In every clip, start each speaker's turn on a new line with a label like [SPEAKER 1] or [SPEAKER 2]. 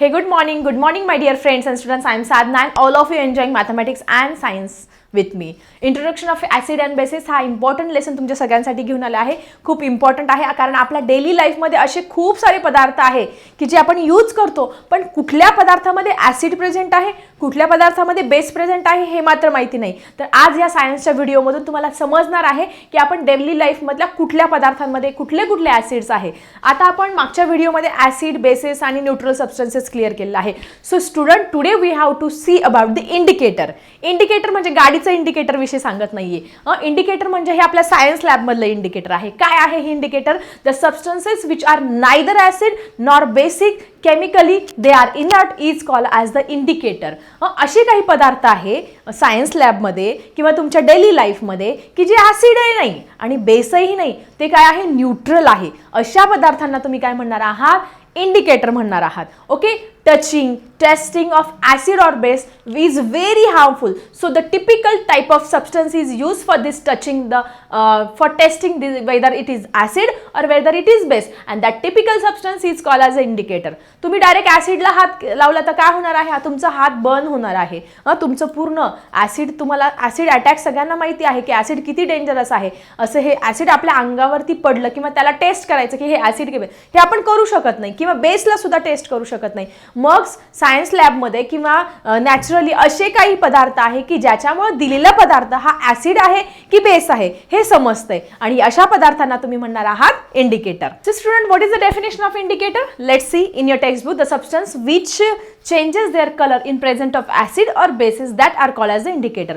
[SPEAKER 1] Hey good morning good morning my dear friends and students I am Sadhna and all of you enjoying mathematics and science with me introduction of acid and bases हा important lesson तुमच्या सगळ्यांसाठी घेऊन आला आहे. खूप important आहे कारण आपल्या डेली लाईफमध्ये असे खूप सारे पदार्थ आहे की जे आपण यूज करतो पण कुठल्या पदार्थामध्ये ॲसिड प्रेझेंट आहे? कुठल्या पदार्थामध्ये बेस प्रेझेंट आहे हे मात्र माहिती नाही. तर आज या सायन्सच्या व्हिडिओमधून तुम्हाला समजणार आहे की आपण डेली लाईफमधल्या कुठल्या पदार्थांमध्ये कुठले कुठले ॲसिड्स आहे. आता आपण मागच्या व्हिडिओमध्ये ॲसिड बेसिस आणि न्यूट्रल सबस्टन्सेस क्लिअर केलेलं आहे. So student today we have to see about the indicator indicator म्हणजे गाडीचं इंडिकेटर विषयी सांगत नाहीये. इंडिकेटर म्हणजे हे आपल्या सायन्स लॅबमधलं इंडिकेटर आहे. काय आहे हे indicator the substances which are neither acid nor basic chemically they are inert is call as the indicator असे काही पदार्थ आहे सायन्स लॅबमध्ये किंवा तुमच्या डेली लाईफमध्ये की जे ॲसिडही नाही आणि बेसही नाही ते काय आहे? न्यूट्रल आहे. अशा पदार्थांना तुम्ही काय म्हणणार आहात? इंडिकेटर म्हणणार आहात. Okay touching testing of acid or base is very harmful so the typical type of substance is used for this touching the uh, for testing this, whether it is acid or whether it is base and that typical substance is called as an indicator तुम्ही direct ॲसिडला हात लावला तर काय होणार आहे हा तुमचा हात बर्न होणार आहे हं, तुमचं पूर्ण ॲसिड तुम्हाला ॲसिड अटॅक सगळ्यांना माहिती आहे की ॲसिड किती डेंजरस आहे असं हे ॲसिड आपल्या अंगावरती पडलं किंवा त्याला टेस्ट करायचं की हे ॲसिड किंवा हे आपण करू शकत नाही किंवा बेसला सुद्धा टेस्ट करू शकत नाही मग सायन्स लॅबमध्ये किंवा नॅचरली असे काही पदार्थ आहे की ज्याच्यामुळे दिलेला पदार्थ हा ॲसिड आहे की बेस आहे हे समजतंय. आणि अशा पदार्थांना तुम्ही म्हणणार आहात indicator so student what is the definition of indicator let see in your text book the substance which changes their colour in present of acid or bases that are call as the indicator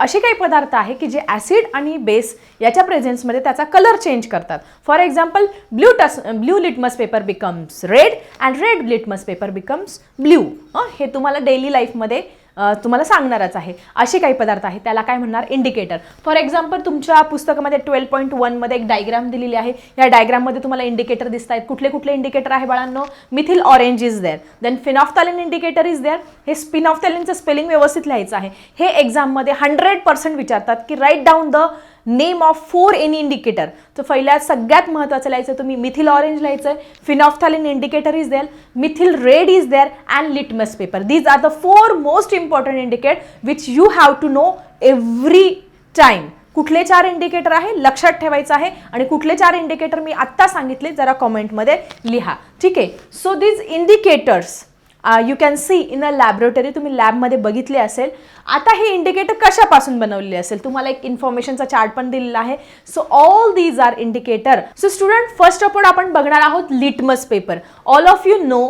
[SPEAKER 1] असे काही पदार्थ आहे की जे acid आणि base याच्या प्रेझेन्समध्ये त्याचा कलर चेंज करतात. फॉर एक्झाम्पल ब्ल्यू टस blue litmus paper becomes red and red litmus paper becomes blue हे तुम्हाला डेली लाईफमध्ये तुम्हाला सांगणारच आहे. असे काही पदार्थ आहेत त्याला काय म्हणणार? इंडिकेटर फॉर एक्झाम्पल तुमच्या पुस्तकामध्ये ट्वेल्व पॉईंट वनमध्ये एक डायग्राम दिलेली आहे. या डायग्राममध्ये तुम्हाला इंडिकेटर दिसत आहेत. कुठले कुठले इंडिकेटर आहे बाळांनो? Methyl orange is there then phenolphthalein indicator is there हे स्पिनॉफ्थॅलिनचं स्पेलिंग व्यवस्थित लिहायचं आहे. हे एक्झाममध्ये हंड्रेड पर्सेंट विचारतात की write down the name of four any indicator तर पहिल्या सगळ्यात महत्त्वाचं लिहायचं तुम्ही मिथिल ऑरेंज लिहायचं आहे phenolphthalein indicator is there methyl red is there and litmus paper these are the four most important indicate which you have to know every time कुठले चार इंडिकेटर आहे? लक्षात ठेवायचं आहे. आणि कुठले चार इंडिकेटर मी आत्ता सांगितले जरा कॉमेंटमध्ये लिहा. ठीक? आहे so these indicators you can see in a laboratory तुम्ही लॅबमध्ये बघितले असेल. आता हे इंडिकेटर कशापासून बनवलेले असेल? तुम्हाला एक इन्फॉर्मेशनचा चार्ट पण दिलेला आहे. So all these are indicator so student first of all आपण बघणार आहोत litmus paper all of you know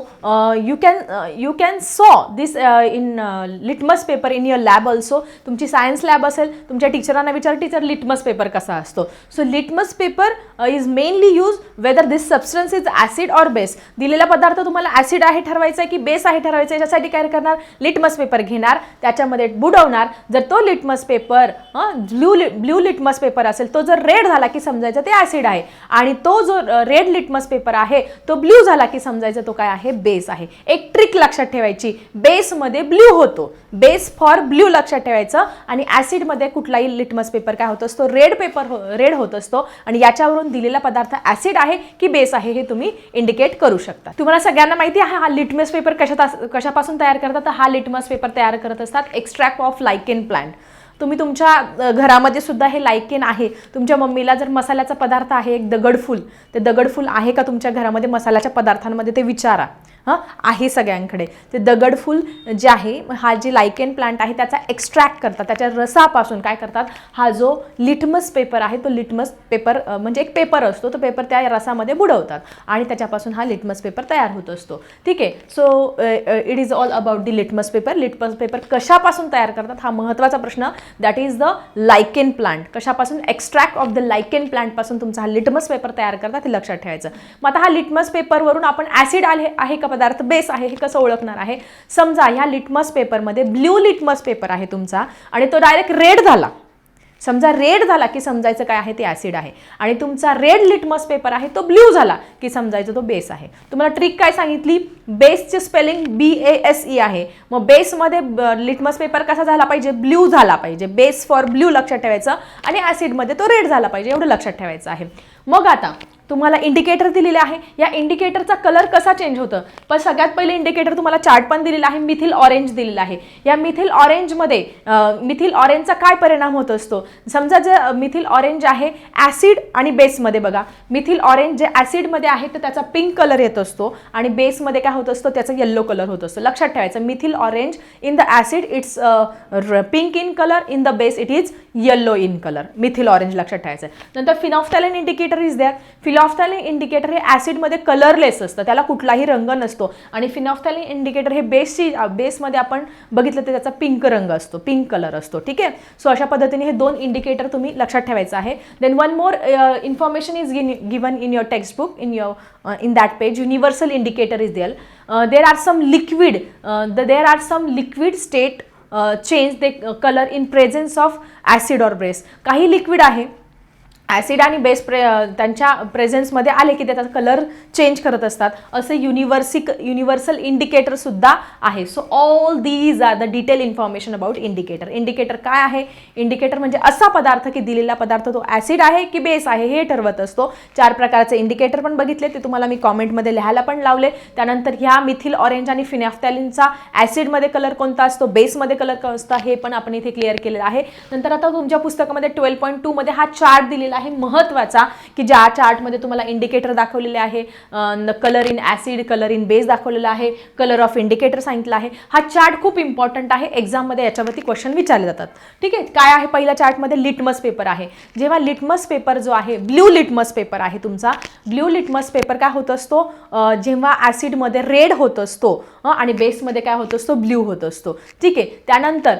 [SPEAKER 1] you can you can saw this in litmus paper in your lab also तुमची सायन्स लॅब असेल तुमच्या टीचरांना विचार teacher litmus paper कसा असतो? So litmus paper is mainly use whether this substance is acid or base दिलेला पदार्थ तुम्हाला ॲसिड आहे ठरवायचा आहे की बेस आहे ठरवायचं याच्यासाठी काय करणार? लिटमस पेपर घेणार. त्याच्यामध्ये बुडवणार. जर तो litmus paper blue blue litmus paper असेल तो जर रेड झाला की समजायचं ते ॲसिड आहे. आणि तो जो रेड लिटमस पेपर आहे तो ब्ल्यू झाला की समजायचं तो काय आहे? बेस आहे. एक ट्रिक लक्षात ठेवायची. बेसमध्ये ब्ल्यू होतो. बेस फॉर ब्ल्यू लक्षात ठेवायचं. आणि ॲसिडमध्ये कुठलाही लिटमस पेपर काय होत असतो? रेड पेपर हो रेड होत असतो. आणि याच्यावरून दिलेला पदार्थ ॲसिड आहे की बेस आहे हे तुम्ही इंडिकेट करू शकता. तुम्हाला सगळ्यांना माहिती आहे हा लिटमस पेपर कशात कशापासून तयार करतात? तर हा लिटमस पेपर तयार करत असतात. एक्स्ट्रॅक्ट ऑफ लायकेन प्लांट तुम्ही तुमच्या घरामध्ये सुद्धा हे लायकेन आहे. तुमच्या मम्मीला जर मसाल्याचा पदार्थ आहे एक दगडफूल ते दगडफूल आहे का तुमच्या घरामध्ये? मसाल्याच्या पदार्थांमध्ये ते विचारा. हां आहे सगळ्यांकडे. ते दगडफूल जे आहे हा जे लायकेन प्लांट आहे त्याचा एक्स्ट्रॅक्ट करतात. त्याच्या रसापासून काय करतात? हा जो लिटमस पेपर आहे तो लिटमस पेपर म्हणजे एक पेपर असतो. तो पेपर त्या रसामध्ये बुडवतात आणि त्याच्यापासून हा लिटमस पेपर तयार होत असतो. ठीक आहे? So it is all about the litmus paper litmus paper कशापासून तयार करतात? हा महत्त्वाचा प्रश्न. That is the lichen plant कशापासून? एक्स्ट्रॅक्ट ऑफ द लायकेन प्लांटपासून तुमचा हा लिटमस पेपर तयार करतात हे लक्षात ठेवायचं. मग आता हा लिटमस पेपरवरून आपण ॲसिड आले आहे का पदार्थ बेस आहे हे कसं ओळखणार आहे? समजा ह्या लिटमस पेपरमध्ये ब्ल्यू लिटमस पेपर आहे तुमचा आणि तो डायरेक्ट रेड झाला. समजा रेड झाला की समजायचं काय आहे? ते ॲसिड आहे. आणि तुमचा रेड लिटमस पेपर आहे तो ब्ल्यू झाला की समजायचं तो बेस आहे. तुम्हाला ट्रिक काय सांगितली? बेसचे spelling B A S E आहे. मग बेसमध्ये लिटमस पेपर कसा झाला पाहिजे? ब्ल्यू झाला पाहिजे. बेस फॉर ब्ल्यू लक्षात ठेवायचं आणि ॲसिडमध्ये तो रेड झाला पाहिजे. एवढं लक्षात ठेवायचं आहे. मग आता तुम्हाला इंडिकेटर दिलेले आहे. या इंडिकेटरचा कलर कसा चेंज होतं? पण सगळ्यात पहिले इंडिकेटर तुम्हाला चार्ट पण दिलेला आहे. मिथिल ऑरेंज दिलेला आहे. या मिथिल ऑरेंजमध्ये मिथिल ऑरेंजचा काय परिणाम होत असतो? समजा जर मिथिल ऑरेंज आहे ॲसिड आणि बेसमध्ये बघा. मिथिल ऑरेंज जे ॲसिडमध्ये आहे तर त्याचा पिंक कलर येत असतो. आणि बेसमध्ये काय होत असतो? त्याचा येल्लो कलर होत असतो. लक्षात ठेवायचं methyl orange in the acid it's pink in colour in the base it is yellow in colour methyl orange लक्षात ठेवायचं नंतर phenolphthalein indicator is there phenolphthalein indicator हे ॲसिडमध्ये कलरलेस असतं. त्याला कुठलाही रंग नसतो. आणि फिनॉफ्थॅलिन इंडिकेटर हे बेसची बेसमध्ये आपण बघितलं तर त्याचा पिंक रंग असतो. पिंक कलर असतो. ठीक आहे? सो अशा पद्धतीने हे दोन इंडिकेटर तुम्ही लक्षात ठेवायचं आहे. Then one more information is given in your text book in your in that page universal indicator is there there are some liquid the there are some liquid state change they colour in presence of acid or base काही liquid आहे acid आणि base प्रे त्यांच्या प्रेझेन्समध्ये आले की त्याचा colour change करत असतात. असे युनिव्हर्सिक युनिव्हर्सल इंडिकेटरसुद्धा आहे. So all these are the detail information about indicator indicator काय आहे? इंडिकेटर म्हणजे असा पदार्थ की दिलेला पदार्थ तो ॲसिड आहे की बेस आहे हे ठरवत असतो. चार प्रकारचे इंडिकेटर पण बघितले ते तुम्हाला मी कॉमेंटमध्ये लिहायला पण लावले. त्यानंतर ह्या मिथिल ऑरेंज आणि फिनॅफ्टॅलिनचा ॲसिडमध्ये कलर कोणता असतो? बेसमध्ये कलर कोणता? असतो हे पण आपण इथे क्लिअर केलेलं आहे. नंतर आता तुमच्या पुस्तकामध्ये ट्वेल्व पॉईंट टूमध्ये हा चार्ट दिलेला आहे महत्त्वाचा की ज्या चार्टमध्ये तुम्हाला इंडिकेटर दाखवलेले आहे colour in acid colour in base दाखवलेला आहे कलर ऑफ इंडिकेटर सांगितलं आहे. हा चार्ट खूप इम्पॉर्टंट आहे. एक्झाममध्ये याच्यावरती क्वेश्चन विचारले जातात. ठीक आहे? काय आहे पहिल्या चार्टमध्ये? लिटमस पेपर आहे. जेव्हा लिटमस पेपर जो आहे ब्ल्यू लिटमस पेपर आहे तुमचा. ब्ल्यू लिटमस पेपर काय होत असतो? जेव्हा ॲसिडमध्ये रेड होत असतो आणि बेसमध्ये काय होत असतो? ब्ल्यू होत असतो. ठीक आहे? त्यानंतर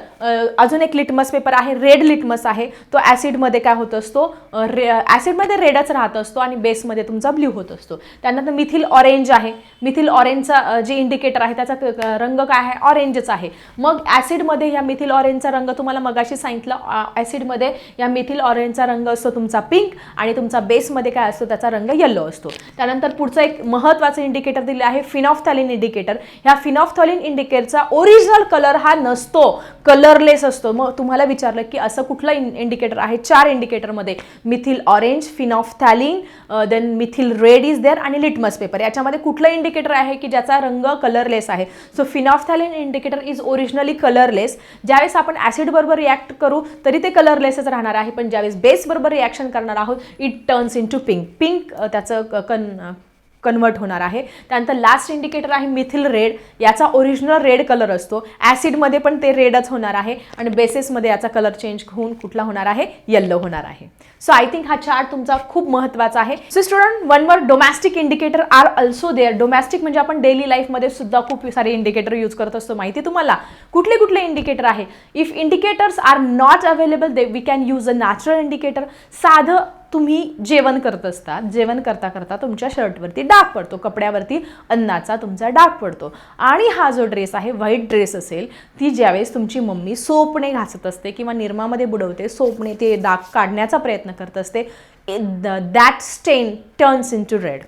[SPEAKER 1] अजून एक लिटमस पेपर आहे. रेड लिटमस आहे. तो ॲसिडमध्ये काय होत असतो? रे ॲसिडमध्ये रेडच राहत असतो आणि बेसमध्ये तुमचा ब्ल्यू होत असतो. त्यानंतर मिथिल ऑरेंज आहे. मिथिल ऑरेंजचा जे इंडिकेटर आहे त्याचा रंग काय आहे? ऑरेंजच आहे. मग ॲसिडमध्ये या मिथिल ऑरेंजचा रंग तुम्हाला मगाशी सांगितलं ॲसिडमध्ये या मिथिल ऑरेंजचा रंग असतो तुमचा पिंक आणि तुमचा बेसमध्ये काय असतो त्याचा रंग येल्लो असतो. त्यानंतर पुढचं एक महत्त्वाचं इंडिकेटर दिले आहे फिनॉफ्थॅलिन इंडिकेटर ह्या फिनॉफ्थॅलिन इंडिकेटरचा ओरिजिनल कलर हा नसतो. कलरलेस असतो. मग तुम्हाला विचारलं की असं कुठलं इंडिकेटर आहे? चार इंडिकेटरमध्ये methyl orange phenolphthalein then methyl red is there आणि लिटमस पेपर याच्यामध्ये कुठलं इंडिकेटर आहे की ज्याचा रंग कलरलेस आहे? So phenolphthalein indicator is originally colourless ज्यावेळेस आपण ॲसिडबरोबर रिॲक्ट करू तरी ते कलरलेसच राहणार आहे. पण ज्यावेळेस बेसबरोबर रिॲक्शन करणार आहोत it turns into pink pink त्याचं क- कन कन्वर्ट होणार आहे. त्यानंतर लास्ट इंडिकेटर आहे मिथिल रेड याचा ओरिजिनल रेड कलर असतो. ॲसिडमध्ये पण ते रेडच होणार आहे आणि बेसिसमध्ये याचा कलर चेंज होऊन कुठला होणार आहे? येल्लो होणार आहे. सो आय थिंक हा चार्ट तुमचा खूप महत्त्वाचा आहे. सो स्टुडंट वन वर domestic indicator are also there domestic म्हणजे आपण डेली लाईफमध्ये सुद्धा खूप सारे इंडिकेटर यूज करत असतो. माहिती तुम्हाला? कुठले कुठले इंडिकेटर आहे? If indicators are not available they we can use a natural indicator साधं तुम्ही जेवण करत असतात जेवण करता करता तुमच्या शर्टवरती डाग पडतो कपड्यावरती अन्नाचा तुमचा डाग पडतो. आणि हा जो ड्रेस आहे व्हाईट ड्रेस असेल ती ज्यावेळेस तुमची मम्मी सोपणे घासत असते किंवा निरमामध्ये बुडवते सोपणे ते डाग काढण्याचा प्रयत्न करत असते that stain turns into red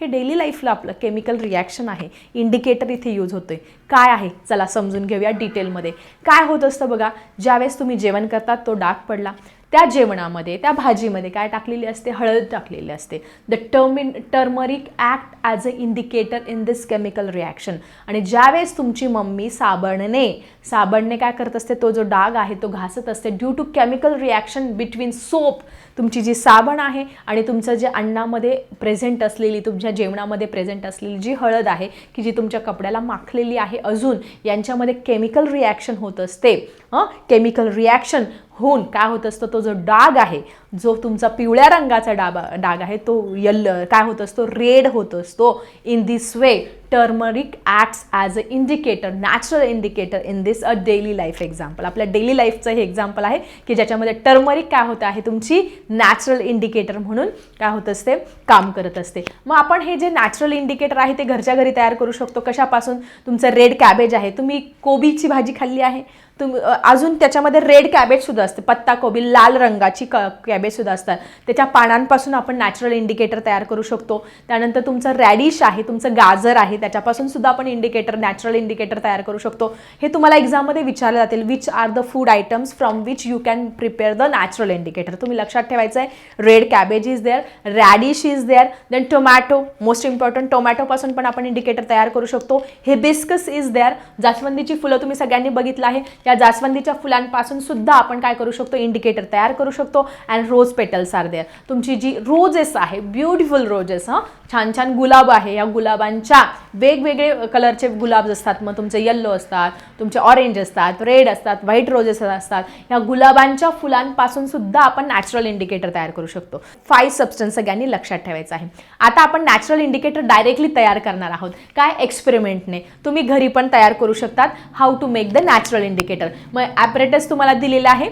[SPEAKER 1] हे डेली लाईफला आपलं केमिकल रिॲक्शन आहे. इंडिकेटर इथे यूज होतोय. काय आहे? चला समजून घेऊया डिटेलमध्ये काय होत असतं बघा? ज्यावेळेस तुम्ही जेवण करतात तो डाग पडला. त्या जेवणामध्ये त्या भाजीमध्ये काय टाकलेली असते? हळद टाकलेली असते. The टर्मिन turmeric act as a indicator in this chemical reaction आणि ज्यावेळेस तुमची मम्मी साबणने साबणने काय करत असते? तो जो डाग आहे तो घासत असते. Due to chemical reaction between soap तुमची जी साबण आहे आणि तुमचं जे अन्नामध्ये प्रेझेंट असलेली तुमच्या जेवणामध्ये प्रेझेंट असलेली जी हळद आहे की जी तुमच्या कपड्याला माखलेली आहे अजून यांच्यामध्ये केमिकल रिॲक्शन होत असते. हं? केमिकल रिॲक्शन होऊन काय होत असतं तो जो डाग आहे जो तुमचा पिवळ्या रंगाचा डाबा डाग आहे तो यल काय होत असतो रेड होत असतो. In this way turmeric acts as a indicator natural indicator in this a daily life example आपल्या डेली लाईफचं हे एक्झाम्पल आहे की ज्याच्यामध्ये टर्मरिक काय होतं आहे तुमची नॅचरल इंडिकेटर म्हणून काय होत असते काम करत असते. मग आपण हे जे नॅचरल इंडिकेटर आहे ते घरच्या घरी तयार करू शकतो. कशापासून? तुमचं रेड कॅबेज आहे तुम्ही कोबीची भाजी खाल्ली आहे तुम्ही अजून त्याच्यामध्ये रेड कॅबेजसुद्धा असते. पत्ताकोबी लाल रंगाची क कॅबेजसुद्धा असतात. त्याच्या पानांपासून आपण नॅचरल इंडिकेटर तयार करू शकतो. त्यानंतर तुमचं रॅडिश आहे तुमचं गाजर आहे त्याच्यापासून सुद्धा आपण इंडिकेटर नॅचरल इंडिकेटर तयार करू शकतो. हे तुम्हाला एक्झाममध्ये विचारले जातील which are the food items from which you can prepare the natural indicator तुम्ही लक्षात ठेवायचं आहे red cabbage is there radish is there then tomato most important टोमॅटोपासून पण आपण इंडिकेटर तयार करू शकतो. हे बिस्कस इज देअर जास्वंदीची फुलं तुम्ही सगळ्यांनी बघितलं आहे. या जास्वंदीच्या फुलांपासून सुद्धा आपण काय करू शकतो? इंडिकेटर तयार करू शकतो. And rose petals are there तुमची जी रोजेस आहे ब्युटिफुल रोजेस हां? छान छान गुलाब आहे. या गुलाबांच्या वेगवेगळे कलरचे गुलाब असतात. मग तुमचे येल्लो असतात तुमचे ऑरेंज असतात रेड असतात व्हाईट रोजेस असतात. या गुलाबांच्या फुलांपासून सुद्धा आपण नॅचरल इंडिकेटर तयार करू शकतो. फाईव्ह सबस्टन्स सगळ्यांनी लक्षात ठेवायचं आहे. आता आपण नॅचरल इंडिकेटर डायरेक्टली तयार करणार आहोत. काय? एक्सपेरिमेंटने तुम्ही घरी पण तयार करू शकतात. How to make the natural indicator मग ॲपरेटस तुम्हाला दिलेलं आहे.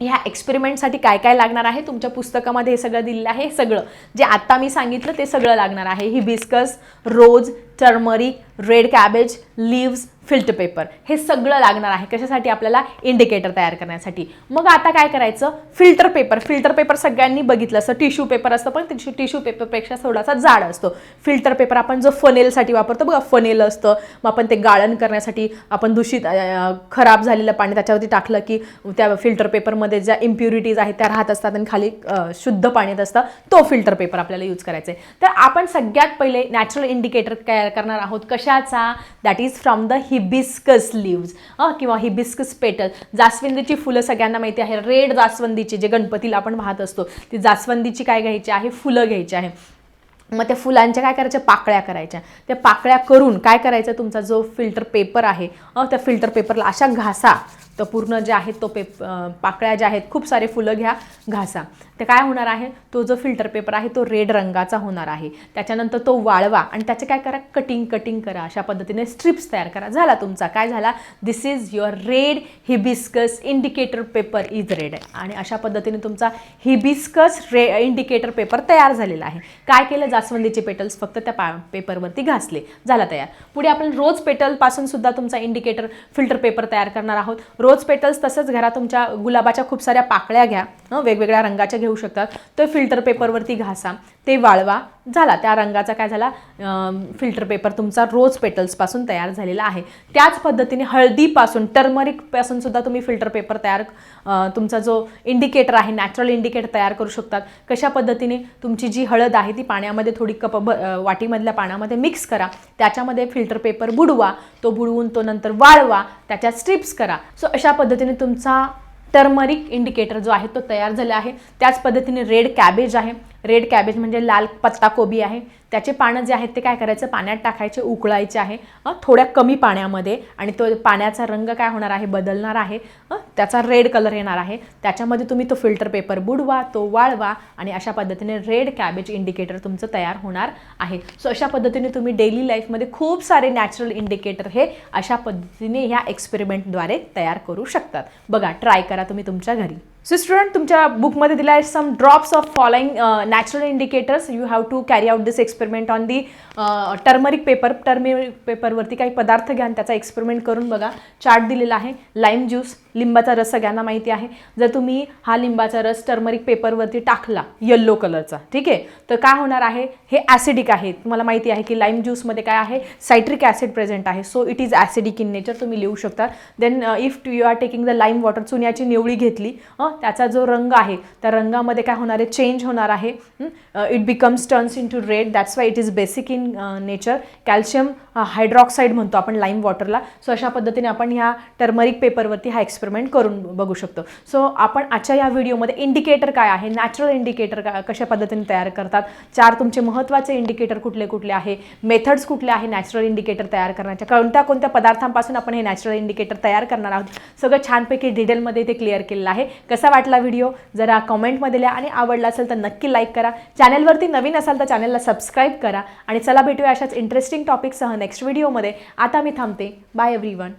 [SPEAKER 1] ह्या एक्सपेरिमेंटसाठी काय काय लागणार आहे? तुमच्या पुस्तकामध्ये हे सगळं दिलेलं आहे. सगळं. जे आत्ता मी सांगितलं ते सगळं लागणार आहे. Hibiscus rose turmeric red cabbage leaves filter paper हे सगळं लागणार आहे. कशासाठी? आपल्याला इंडिकेटर तयार करण्यासाठी. मग आता काय करायचं? फिल्टर पेपर फिल्टर पेपर सगळ्यांनी बघितलं असतं. टिश्यू पेपर असतं पण टिश्यू टिश्यू पेपरपेक्षा थोडासा जाड असतो. फिल्टर पेपर आपण जो फनेलसाठी वापरतो बघा फनेल असतं. मग आपण ते गाळण करण्यासाठी आपण दूषित खराब झालेलं पाणी त्याच्यावरती टाकलं की त्या फिल्टर पेपरमध्ये ज्या इम्प्युरिटीज आहेत त्या राहत असतात आणि खाली शुद्ध शुद्ध येत असतं तो फिल्टर पेपर आपल्याला यूज करायचा आहे. तर आपण सगळ्यात पहिले नॅचरल इंडिकेटर तयार करणार आहोत. कशाचा? That is from the hibiscus leaves किंवा हिबिस्कस पेटल जास्वंदीची फुलं सगळ्यांना माहिती आहे. रेड जास्वंदीची जे गणपतीला आपण पाहत असतो ती जास्वंदीची काय घ्यायची आहे? फुलं घ्यायची आहे. मग त्या फुलांच्या काय करायच्या? पाकळ्या करायच्या. त्या पाकळ्या करून काय करायचं? तुमचा जो फिल्टर पेपर आहे त्या फिल्टर पेपरला अशा घासा. तर पूर्ण जे आहे तो पेप पाकळ्या ज्या आहेत खूप सारे फुलं घ्या घासा. तर काय होणार आहे? तो जो फिल्टर पेपर आहे तो रेड रंगाचा होणार आहे. त्याच्यानंतर तो वाळवा आणि त्याचे काय करा? कटिंग कटिंग करा. अशा पद्धतीने स्ट्रिप्स तयार करा. झाला तुमचा. काय झाला? This is your red hibiscus indicator paper is red आणि अशा पद्धतीने तुमचा हिबिस्कस रे इंडिकेटर पेपर तयार झालेला आहे. काय केलं? जास्वंदीचे पेटल्स फक्त त्या पा पेपरवरती घासले. झाला तयार. पुढे आपण रोज पेटलपासून सुद्धा तुमचा इंडिकेटर फिल्टर पेपर तयार करणार आहोत. रोज पेटल्स तसंच घरा तुमच्या गुलाबाच्या खूप साऱ्या पाकळ्या घ्या. वेगवेगळ्या रंगाच्या घेऊ शकतात. तर फिल्टर पेपरवरती घासा. ते वाळवा. झाला. त्या रंगाचा काय झाला? फिल्टर पेपर तुमचा रोज पेटल्सपासून तयार झालेला आहे. त्याच पद्धतीने हळदीपासून टर्मरिकपासून सुद्धा तुम्ही फिल्टर पेपर तयार तुमचा जो इंडिकेटर आहे नॅचरल इंडिकेटर तयार करू शकतात. कशा पद्धतीने? तुमची जी हळद आहे ती पाण्यामध्ये थोडी कप वाटीमधल्या पाण्यामध्ये मिक्स करा. त्याच्यामध्ये फिल्टर पेपर बुडवा. तो बुडवून तो नंतर वाळवा. त्याच्या स्ट्रिप्स करा. सो अशा पद्धतीने तुमचा टर्मरिक इंडिकेटर जो आहे तो तयार झाला आहे. त्याच पद्धतीने रेड कॅबेज आहे. रेड कॅबेज म्हणजे लाल पत्ताकोबी आहे. त्याचे पानं जे आहेत ते काय करायचं? पाण्यात टाकायचे उकळायचे आहे. थोड्या कमी पाण्यामध्ये आणि तो पाण्याचा रंग काय होणार आहे? बदलणार आहे. त्याचा रेड कलर येणार आहे. त्याच्यामध्ये तुम्ही तो फिल्टर पेपर बुडवा तो वाळवा आणि अशा पद्धतीने रेड कॅबेज इंडिकेटर तुमचं तयार होणार आहे. सो अशा पद्धतीने तुम्ही डेली लाईफमध्ये खूप सारे नॅचरल इंडिकेटर हे अशा पद्धतीने ह्या एक्सपेरिमेंटद्वारे तयार करू शकतात. बघा ट्राय करा तुम्ही तुमच्या घरी. सो स्टुडंट तुमच्या बुकमध्ये दिला आहे some drops of following natural indicators you have to carry out this experiment on the turmeric paper turmeric पेपरवरती काही पदार्थ घ्या आणि त्याचा एक्सपेरिमेंट करून बघा. चार्ट दिलेला आहे. लाईम ज्यूस लिंबाचा रस सगळ्यांना माहिती आहे. जर तुम्ही हा लिंबाचा रस टर्मरिक पेपरवरती टाकला येल्लो कलरचा ठीक आहे? तर काय होणार आहे? हे ॲसिडिक आहे. तुम्हाला माहिती आहे की लाईम ज्यूसमध्ये काय आहे? सायट्रिक ॲसिड प्रेझेंट आहे. So it is acidic in nature तुम्ही लिहू शकता. Then if you are taking the lime water चुन्याची निवळी घेतली त्याचा जो रंग आहे त्या रंगामध्ये काय होणार आहे? चेंज होणार आहे. It becomes turns into red that's why it is basic in nature calcium hydroxide म्हणतो आपण लाईम वॉटरला सो अशा पद्धतीने आपण ह्या टर्मरिक पेपरवरती हा एक्सपेरिमेंट करून बघू शकतो. सो आपण आजच्या या व्हिडिओमध्ये इंडिकेटर काय आहे? नॅचरल इंडिकेटर का कशा पद्धतीने तयार करतात? चार तुमचे महत्त्वाचे इंडिकेटर कुठले कुठले आहे? मेथड्स कुठले आहे नॅचरल इंडिकेटर तयार करण्याच्या? कोणत्या कोणत्या पदार्थांपासून आपण हे नॅचरल इंडिकेटर तयार करणार आहोत? सगळं छानपैकी डिटेलमध्ये ते क्लिअर केलेलं आहे. कसा वाटला व्हिडिओ जरा कमेंटमध्ये लिहा आणि आवडला असेल तर नक्की लाईक करा. चॅनलवरती नवीन असाल तर चॅनलला सबस्क्राईब करा. आणि चला भेटूया अशाच इंटरेस्टिंग टॉपिकसह नेक्स्ट व्हिडिओमध्ये आता मी थांबते. Bye every one